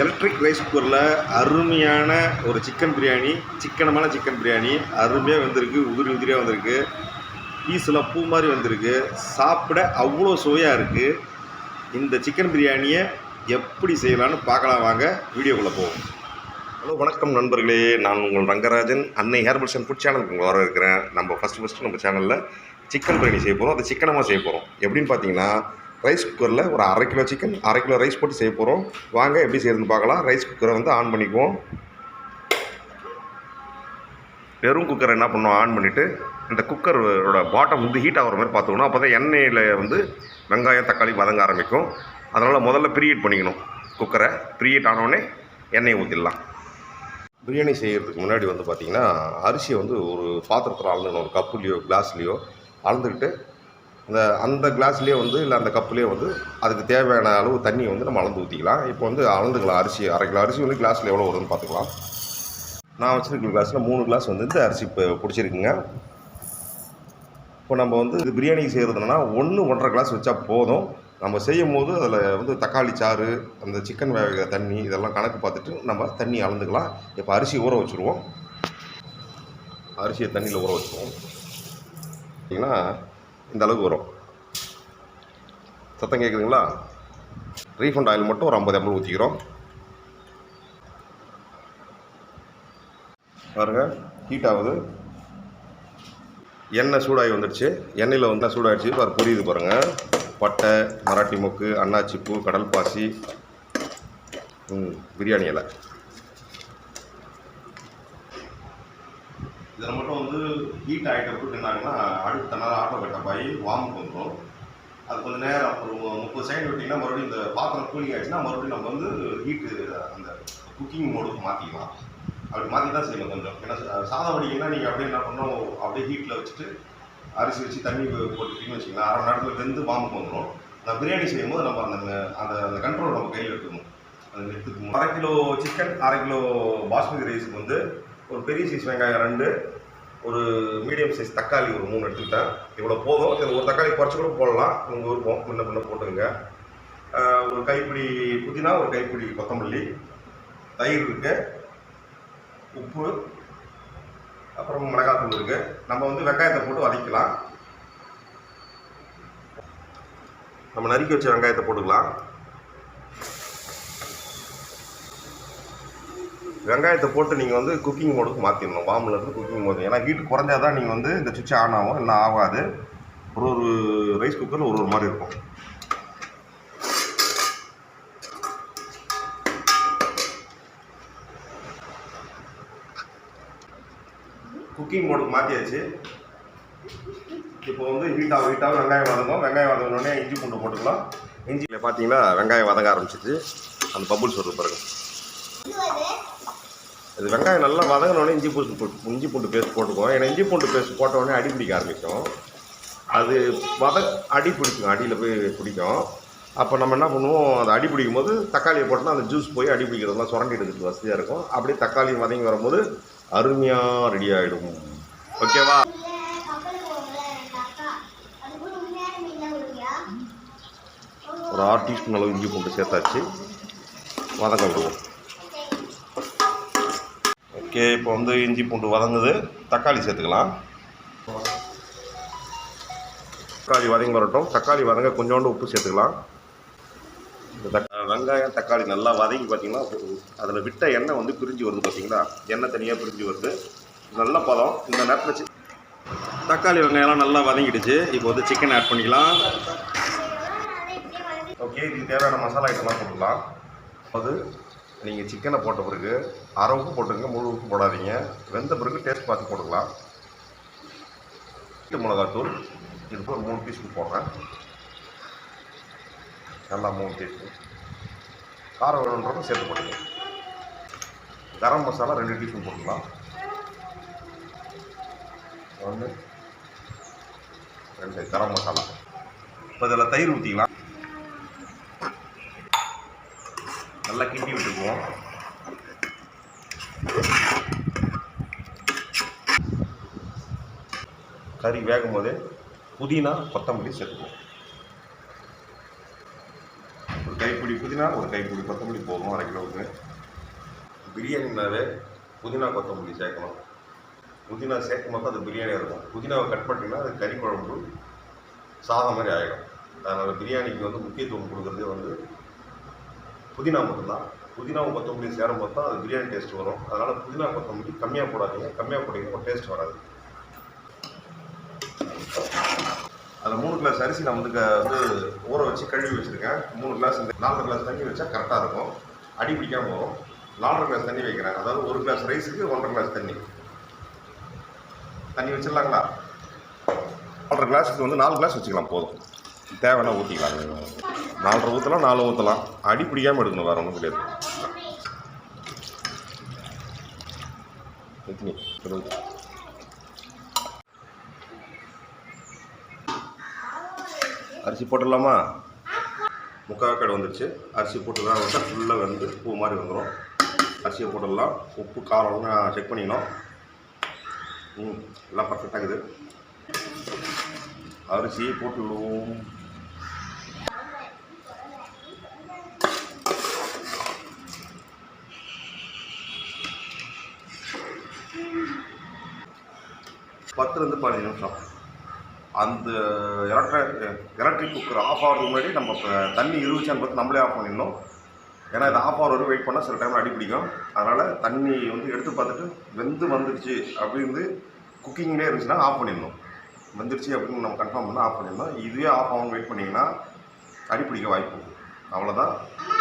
Electric rice குக்கரில் அருமையான ஒரு சிக்கன் பிரியாணி சிக்கனமான சிக்கன் பிரியாணி. அருமையாக வந்திருக்கு உதிரி உதிரியாக வந்திருக்கு. பீஸில் பூ மாதிரி வந்திருக்கு. சாப்பிட அவ்வளோ சுவையாக இருக்குது இந்த சிக்கன் பிரியாணியை எப்படி செய்யலான்னு பார்க்கலாம் வாங்க. வீடியோக்குள்ளே போவோம். ஹலோ வணக்கம் நண்பர்களே. நான் உங்கள் ரங்கராஜன். அன்னை ஹேர்பல்ஸ் அண்ட் ஃபுட் சேனலுக்கு உங்களை வர இருக்கிறேன் நம்ம ஃபஸ்ட்டு ஃபஸ்ட்டு நம்ம சேனலில் சிக்கன் பிரியாணி செய்ய போகிறோம் அது சிக்கனமாக செய்ய போகிறோம் எப்படின்னு பார்த்தீங்கன்னா ரைஸ் குக்கரில் ஒரு அரை கிலோ சிக்கன் அரை கிலோ ரைஸ் போட்டு செய்ய போகிறோம் வாங்க எப்படி செய்யறதுன்னு பார்க்கலாம். ரைஸ் குக்கரை வந்து ஆன் பண்ணிக்குவோம். வெறும் குக்கரை என்ன பண்ணோம் ஆன் பண்ணிவிட்டு இந்த குக்கரோட பாட்டம் வந்து ஹீட் ஆகிற மாதிரி பார்த்துக்கணும். அப்போ தான் எண்ணெயில் வந்து வெங்காயம் தக்காளி வதங்க ஆரம்பிக்கும். அதனால் முதல்ல ப்ரீஹீட் பண்ணிக்கணும் குக்கரை ப்ரீஹீட் ஆனோடனே எண்ணெயை ஊற்றிடலாம் பிரியாணி செய்கிறதுக்கு முன்னாடி வந்து பார்த்திங்கன்னா அரிசியை வந்து ஒரு பாத்திரத்தில் அளந்துக்கணும் ஒரு கப்புலேயோ கிளாஸ்லேயோ அளந்துக்கிட்டு அந்த அந்த கிளாஸ்லேயே வந்து இல்லை அந்த கப்புலேயே வந்து அதுக்கு தேவையான அளவு தண்ணியை வந்து நம்ம அளந்து ஊற்றிக்கலாம் இப்போ வந்து அளந்துக்கலாம். அரிசி அரை கிலோ அரிசி வந்து கிளாஸில் எவ்வளோ வருதுன்னு பார்த்துக்கலாம். நான் வச்சுருக்க கிளாஸில் மூணு கிளாஸ் வந்து இந்த அரிசி இப்போ பிடிச்சிருக்குங்க. இப்போ நம்ம வந்து இது பிரியாணி செய்கிறதுனா ஒன்று ஒன்றரை கிளாஸ் வச்சா போதும். நம்ம செய்யும் போது அதில் வந்து தக்காளி சாறு அந்த சிக்கன் வேக தண்ணி இதெல்லாம் கணக்கு பார்த்துட்டு நம்ம தண்ணி அளந்துக்கலாம். இப்போ அரிசி ஊற வச்சுருவோம். அரிசியை தண்ணியில் ஊற வச்சுருவோம். பார்த்திங்கன்னா இந்த அளவுக்கு வரும். சத்தம் கேட்குதுங்களா ரீஃபண்ட் ஆயில் மட்டும் ஒரு ஐம்பது எம்எல் ஊற்றிக்கிறோம் பாருங்க ஹீட் ஆகுது. எண்ணெய் சூடாகி வந்துடுச்சு. எண்ணெயில் வந்து சூடாகிடுச்சு பாரு புரியுது பாருங்கள் பட்டை மராட்டி மொக்கு அன்னாச்சி கடல் பாசி ம், பிரியாணி இலை இதில் மட்டும் வந்து ஹீட் ஆகிட்ட என்னாங்கன்னா அடுத்த நாள் ஆட்டோ கட்டப் ஆகி வார்ம் வந்துடும் அது கொஞ்சம் நேரம் ஒரு முப்பது செகண்ட் விட்டிங்கன்னா மறுபடியும் இந்த பாத்திரம் கூலிங் ஆச்சுன்னா மறுபடியும் நம்ம வந்து ஹீட்டு அந்த குக்கிங் மோடுக்கு மாற்றிக்கலாம் அப்படி மாற்றி தான் செய்யணும் கொஞ்சம். ஏன்னா சாதம் வடிங்கன்னா நீங்கள் அப்படியே என்ன பண்ணணும் அப்படியே ஹீட்டில் வச்சுட்டு அரிசி வச்சு தண்ணி போட்டுக்கிட்டீங்கன்னு வச்சுக்கலாம் அரை மணி நேரத்தில் வெந்து வாமுக்கு வந்துடும் நான் பிரியாணி செய்யும்போது நம்ம அந்த அந்த அந்த கண்ட்ரோல் நம்ம கையில் எடுத்துக்கணும். அது எடுத்துக்கணும் அரை கிலோ சிக்கன் அரை கிலோ பாஸ்மதி ரைஸுக்கு வந்து ஒரு பெரிய சைஸ் வெங்காயம் ரெண்டு ஒரு மீடியம் சைஸ் தக்காளி ஒரு மூணு எடுத்துக்கிட்டேன். இவ்வளோ போதும். இதில் ஒரு தக்காளி குறைச்சி கூட போடலாம். உங்கள் விருப்பம். முன்ன முன்ன போட்டுங்க ஒரு கைப்பிடி புதினா ஒரு கைப்பிடி கொத்தமல்லி. தயிர் இருக்கு. உப்பு. அப்புறம் மிளகாத்தூள் இருக்குது நம்ம வந்து வெங்காயத்தை போட்டு வதக்கலாம். நம்ம நறுக்கி வச்ச வெங்காயத்தை போட்டுக்கலாம். வெங்காயத்தை போட்டு நீங்கள் வந்து குக்கிங் மோடுக்கு மாற்றிடணும் வாமில் இருந்து குக்கிங் மோடு ஏன்னா ஹீட் குறைஞ்சா தான் நீங்கள் வந்து இந்த சுவிட்ச் ஆன் ஆகும் என்ன ஆகாது ஒரு ஒரு ரைஸ் குக்கரில் ஒரு ஒரு மாதிரி இருக்கும். குக்கிங் மோடுக்கு மாற்றியாச்சு இப்போ வந்து ஹீட்டாக ஹீட்டாக வெங்காயம் வதங்கும் வெங்காயம் வதங்கினோடனே இஞ்சி பூண்டு போட்டுக்கலாம். இஞ்சியில் பார்த்தீங்கன்னா வெங்காயம் வதங்க ஆரம்பிச்சிச்சு அந்த பபுள்ஸ் வருது பாருங்கள் இது வெங்காயம் நல்லா வதங்கினோடனே இஞ்சி பூண்டு போட்டு- இஞ்சி பூண்டு பேஸ்ட் போட்டுக்குவோம். ஏன்னா இஞ்சி பூண்டு பேஸ்ட் போட்ட அடி பிடிக்க ஆரம்பிக்கும். அது வத அடி பிடிக்கும் அடியில் போய் பிடிக்கும். அப்போ நம்ம என்ன பண்ணுவோம் அதை அடி பிடிக்கும் போது தக்காளியை போட்டோம்னா அந்த ஜூஸ் போய் அடி பிடிக்கிறதெல்லாம் சுரண்டி எடுக்கிறதுக்கு வசதியாக இருக்கும். அப்படியே தக்காளி வதங்கி வரும்போது அருமையாக ரெடி ஆகிடும் ஓகேவா ஒரு ஆர்டிஸ்ட் டீஸ்பூன் அளவு இஞ்சி பூண்டு சேர்த்தாச்சு. வதங்க விடுவோம். ஓகே இப்போ வந்து இஞ்சி பூண்டு வதங்குது. தக்காளி சேர்த்துக்கலாம். தக்காளி வதங்கி வரட்டும். தக்காளி வதங்க கொஞ்சோண்டு உப்பு சேர்த்துக்கலாம். இந்த வெங்காயம் தக்காளி நல்லா வதங்கி பார்த்தீங்கன்னா அதில் விட்ட எண்ணெய் வந்து பிரிஞ்சு வருது பார்த்தீங்களா? எண்ணெய் தனியாக பிரிஞ்சு வருது. நல்ல பதம். இந்த நேரத்தில் தக்காளி வெங்காயம்லாம் நல்லா வதங்கிடுச்சு. இப்போ வந்து சிக்கன் ஆட் பண்ணிக்கலாம். ஓகே இதுக்கு தேவையான மசாலா ஐட்டம்லாம் போட்டுக்கலாம். அது நீங்கள் சிக்கனை போட்ட பிறகு அரை உப்பு போட்டுங்க முழு உப்பு போடாதீங்க. வெந்த பிறகு டேஸ்ட் பார்த்து போட்டுக்கலாம். வீட்டு மிளகாத்தூள் இதுக்கு ஒரு மூணு டீஸ்பூன் போடுறேன். நல்லா மூணு டீஸ்பூன் காரம் வேணுன்றதும் சேர்த்து போட்டுக்கலாம். கரம் மசாலா ரெண்டு டீஸ்பூன் போட்டுக்கலாம். ஒன்று ரெண்டு கரம் மசாலா. இப்போ இதில் தயிர் ஊற்றிக்கலாம் நல்லா கிண்டி விட்டுக்குவோம். கறி வேகும் போதே புதினா கொத்தமல்லி சேர்த்துக்குவோம் ஒரு கைப்பிடி புதினா ஒரு கைப்பிடி கொத்தமல்லி போகும் அரை கிலோவுக்கு. பிரியாணினாவே புதினா கொத்தமல்லி சேர்க்கணும். புதினா சேர்க்கும் போது அது பிரியாணியாக இருக்கும். புதினாவை கட் பண்ணிட்டீங்கன்னா அது கறி குழம்பு சாதம் மாதிரி ஆகிடும் அதனால் பிரியாணிக்கு வந்து முக்கியத்துவம் கொடுக்குறதே வந்து புதினா மட்டும்தான். புதினாவும் கொத்தமல்லி சேரும்போது தான் அது பிரியாணி டேஸ்ட் வரும். அதனால் புதினா கொத்தமல்லி கம்மியாக போடாதீங்க. கம்மியாக போட்டிங்கன்னா டேஸ்ட் வராது. அதில் மூணு கிளாஸ் அரிசி நான் வந்து க- வந்து ஊற வச்சு கழுவி வச்சுருக்கேன். மூணு கிளாஸ் இந்த நாலரை கிளாஸ் தண்ணி வச்சா கரெக்டாக இருக்கும். அடி பிடிக்காமல் வரும். நாலரை கிளாஸ் தண்ணி வைக்கிறேன். அதாவது ஒரு கிளாஸ் ரைஸுக்கு ஒன்றரை கிளாஸ் தண்ணி. தண்ணி வச்சிடலாங்களா? ஒன்றரை கிளாஸுக்கு வந்து நாலு கிளாஸ் வச்சுக்கலாம் போதும். தேவைன்னா ஊற்றிக்கலாம் நாலரை ஊற்றலாம் நாலு ஊற்றலாம் அடி பிடிக்காமல் எடுக்கணும் வேறு ஒன்றும் கிடையாது. அரிசி போட்டுடலாமா? முக்கால் கடை வந்துடுச்சு அரிசி போட்டு தான் ஃபுல்லாக வந்து பூ மாதிரி வந்துடும் அரிசியை போட்டுடலாம். உப்பு காரம்லாம் செக் பண்ணிக்கணும். ம் எல்லாம் பர்ஃபெக்டாக இருக்குது. அரிசியை போட்டு விடுவோம் பத்துலேருந்து பதினஞ்சு நிமிஷம். அந்த எலக்ட்ரிக் எலக்ட்ரிக் குக்கர் ஆஃப் ஆகிறதுக்கு முன்னாடி நம்ம இப்போ தண்ணி இருந்துச்சான்னு பார்த்து நம்மளே ஆஃப் பண்ணிடணும். ஏன்னா இது ஆஃப் ஆகிற வரைக்கும் வெயிட் பண்ணால் சில டைமில் அடி பிடிக்கும். அதனால் தண்ணி வந்து எடுத்து பார்த்துட்டு வெந்து வந்துடுச்சு அப்படின்னு குக்கிங்லேயே இருந்துச்சுன்னா ஆஃப் பண்ணிடணும். வெந்துருச்சு அப்படின்னு நம்ம கன்ஃபார்ம் பண்ணால் ஆஃப் பண்ணிடணும். இதுவே ஆஃப் ஆகும் வெயிட் பண்ணிங்கன்னா அடி பிடிக்க வாய்ப்பு. அவ்வளோதான்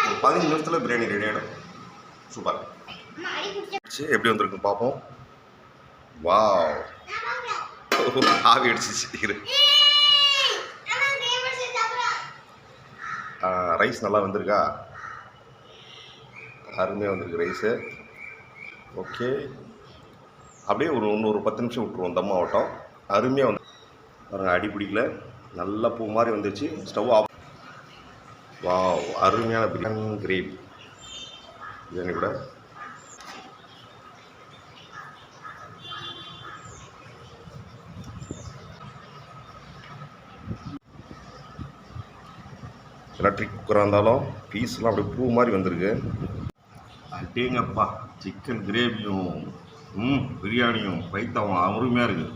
ஒரு பதினஞ்சு நிமிஷத்தில் பிரியாணி ரெடி ஆகிடும் சூப்பர். எப்படி வந்திருக்கு பார்ப்போம். வாவ். ஆவி அடிச்சிச்சு இரு ரைஸ் நல்லா வந்திருக்கா? அருமையாக வந்திருக்கு ரைஸு ஓகே அப்படியே ஒரு இன்னும் ஒரு பத்து நிமிஷம் விட்ருவோம் தம் ஆகட்டும் அருமையாக வந்து பாருங்கள் அடி பிடிக்கல. நல்ல பூ மாதிரி வந்துச்சு ஸ்டவ் ஆஃப் வாவ் அருமையான பிரியாணி கிரேவி பிரியாணி கூட. எலக்ட்ரிக் குக்கராக இருந்தாலும் பீஸ்லாம் அப்படியே பூ மாதிரி வந்திருக்கு. அடேங்கப்பா சிக்கன் கிரேவியும் ம் பிரியாணியும் பைத்தவும் அருமையாக இருக்குது